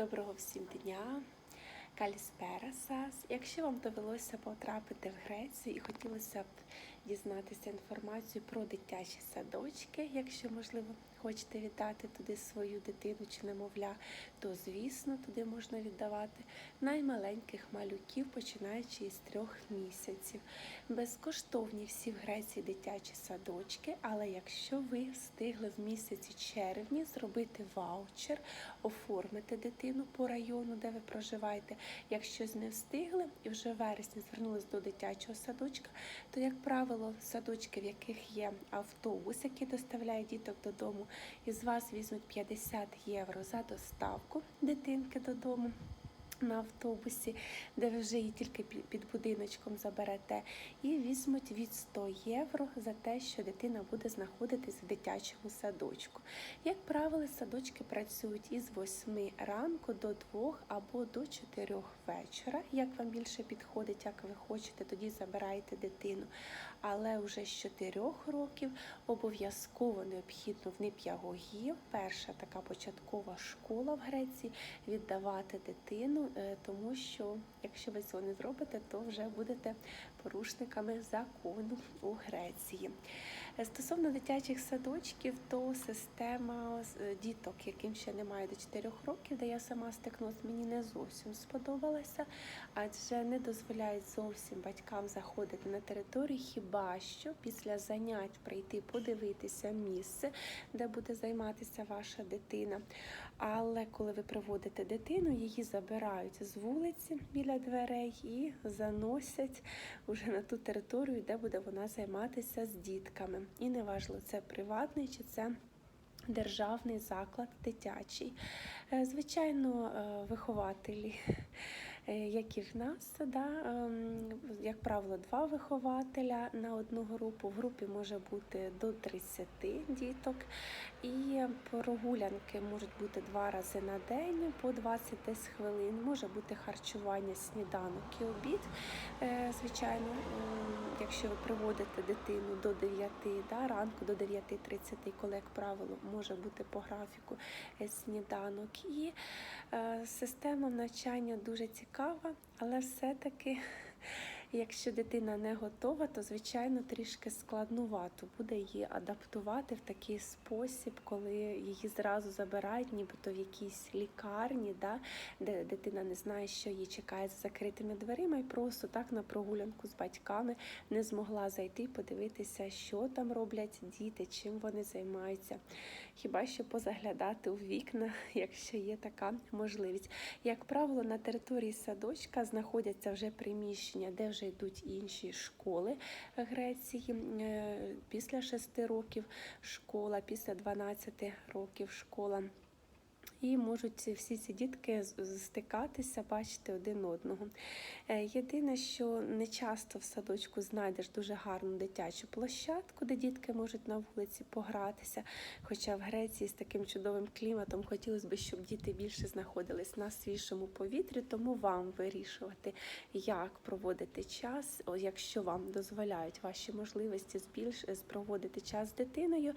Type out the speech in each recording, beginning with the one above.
Доброго всім дня! Калісперасас. Якщо вам довелося потрапити в Грецію і хотілося б дізнатися інформацію про дитячі садочки, якщо можливо хочете віддати туди свою дитину чи немовля, то звісно туди можна віддавати наймаленьких малюків, починаючи із трьох місяців. Безкоштовні всі в Греції дитячі садочки, але якщо ви встигли в місяці червні зробити ваучер, оформити дитину по району, де ви проживаєте. Якщо не встигли і вже в вересні звернулись до дитячого садочка, то, як правило, садочки, в яких є автобус, який доставляє діток додому, із вас візьмуть 50 євро за доставку дитинки додому. На автобусі, де ви вже її тільки під будиночком заберете, і візьмуть від 100 євро за те, що дитина буде знаходитись в дитячому садочку. Як правило, садочки працюють із 8 ранку до 2 або до 4 вечора. Як вам більше підходить, як ви хочете, тоді забираєте дитину. Але вже з 4 років обов'язково необхідно в Нип'ягогів, перша така початкова школа в Греції, віддавати дитину, тому що якщо ви цього не зробите, то вже будете порушниками закону у Греції. Стосовно дитячих садочків, то система е, діток, яким ще немає до 4 років, де я сама стикнулася, мені не зовсім сподобалася, адже не дозволяють зовсім батькам заходити на територію, хіба що після занять прийти подивитися місце, де буде займатися ваша дитина. Але коли ви приводите дитину, її забирають з вулиці біля дверей і заносять уже на ту територію, де буде вона займатися з дітками. І неважливо, це приватний чи це. Державний заклад дитячий. Е, Звичайно, е, вихователі, е, як і в нас, да, ем, як правило, два вихователя на одну групу. В групі може бути до 30 діток, і прогулянки можуть бути два рази на день по 20 десь хвилин. Може бути харчування, сніданок і обід. Е, Звичайно, якщо ви приводите дитину до 9 да, ранку, до 9.30, коли, як правило, може бути по графіку е, сніданок. І система навчання дуже цікава, але все-таки. Якщо дитина не готова, то звичайно трішки складнувато буде її адаптувати в такий спосіб, коли її зразу забирають, нібито в якійсь лікарні, да, де дитина не знає, що її чекає за закритими дверима, і просто так на прогулянку з батьками не змогла зайти, подивитися, що там роблять діти, чим вони займаються. Хіба що позаглядати у вікна, якщо є така можливість. Як правило, на території садочка знаходяться вже приміщення, де вже йдуть інші школи Греції. Е, Після 6 років школа, після 12 років школа. І можуть всі ці дітки стикатися, бачити один одного. Е, Єдине, що не часто в садочку знайдеш дуже гарну дитячу площадку, де дітки можуть на вулиці погратися. Хоча в Греції з таким чудовим кліматом хотілося б, щоб діти більше знаходились на свіжому повітрі, тому вам вирішувати, як проводити час, якщо вам дозволяють ваші можливості збільш проводити час з дитиною,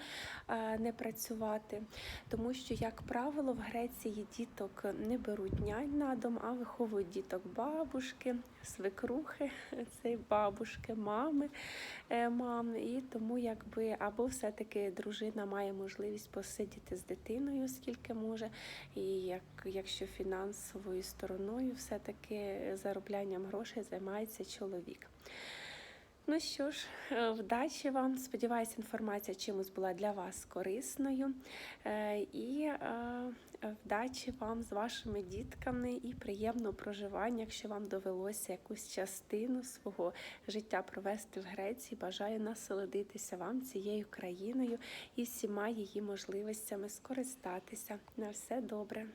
не працювати. Тому що, як правило, в Греції діток не беруть нянь на дом, а виховують діток бабушки, свекрухи, це бабушки, мами, е, мам. І тому якби або все-таки дружина має можливість посидіти з дитиною, скільки може, і як, якщо фінансовою стороною, все-таки зароблянням грошей займається чоловік. Ну що ж, е, вдачі вам. Сподіваюся, інформація чимось була для вас корисною. Е, І е, вдачі вам з вашими дітками і приємного проживання, якщо вам довелося якусь частину свого життя провести в Греції. Бажаю насолодитися вам цією країною і всіма її можливостями скористатися. На все добре.